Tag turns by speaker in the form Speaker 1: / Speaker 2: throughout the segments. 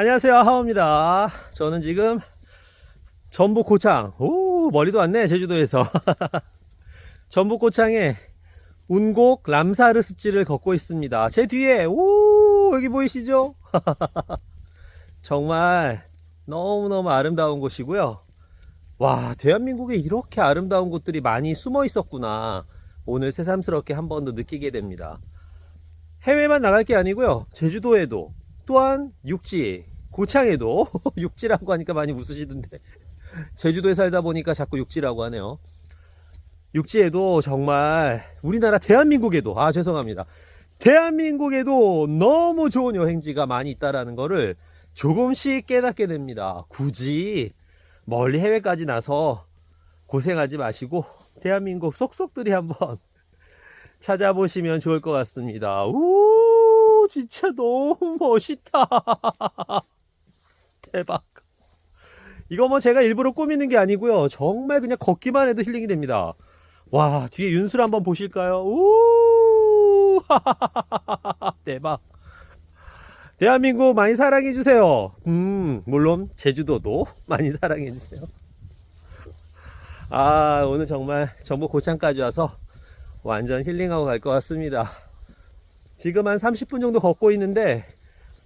Speaker 1: 안녕하세요. 하오입니다. 저는 지금 전북 고창. 오 멀리도 왔네 제주도에서. 전북 고창에 운곡 람사르 습지를 걷고 있습니다. 제 뒤에 오 여기 보이시죠? 정말 너무너무 아름다운 곳이고요. 와 대한민국에 이렇게 아름다운 곳들이 많이 숨어 있었구나. 오늘 새삼스럽게 한 번 더 느끼게 됩니다. 해외만 나갈 게 아니고요. 제주도에도 또한 육지 고창에도 육지라고 하니까 많이 웃으시던데. 제주도에 살다 보니까 자꾸 육지라고 하네요. 육지에도 정말 우리나라 대한민국에도 아 죄송합니다. 대한민국에도 너무 좋은 여행지가 많이 있다라는 거를 조금씩 깨닫게 됩니다. 굳이 멀리 해외까지 나서 고생하지 마시고 대한민국 속속들이 한번 찾아보시면 좋을 것 같습니다. 우 진짜 너무 멋있다. 대박. 이거 뭐 제가 일부러 꾸미는 게 아니고요. 정말 그냥 걷기만 해도 힐링이 됩니다. 와 뒤에 윤술 한번 보실까요? 우 대박. 대한민국 많이 사랑해 주세요. 음 물론 제주도도 많이 사랑해 주세요. 아 오늘 정말 전북 고창까지 와서 완전 힐링하고 갈 것 같습니다. 지금 한 30분 정도 걷고 있는데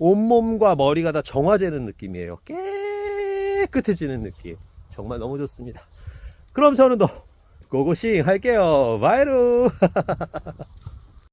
Speaker 1: 온몸과 머리가 다 정화되는 느낌이에요. 깨끗해지는 느낌. 정말 너무 좋습니다. 그럼 저는 더 고고싱 할게요. 바이루.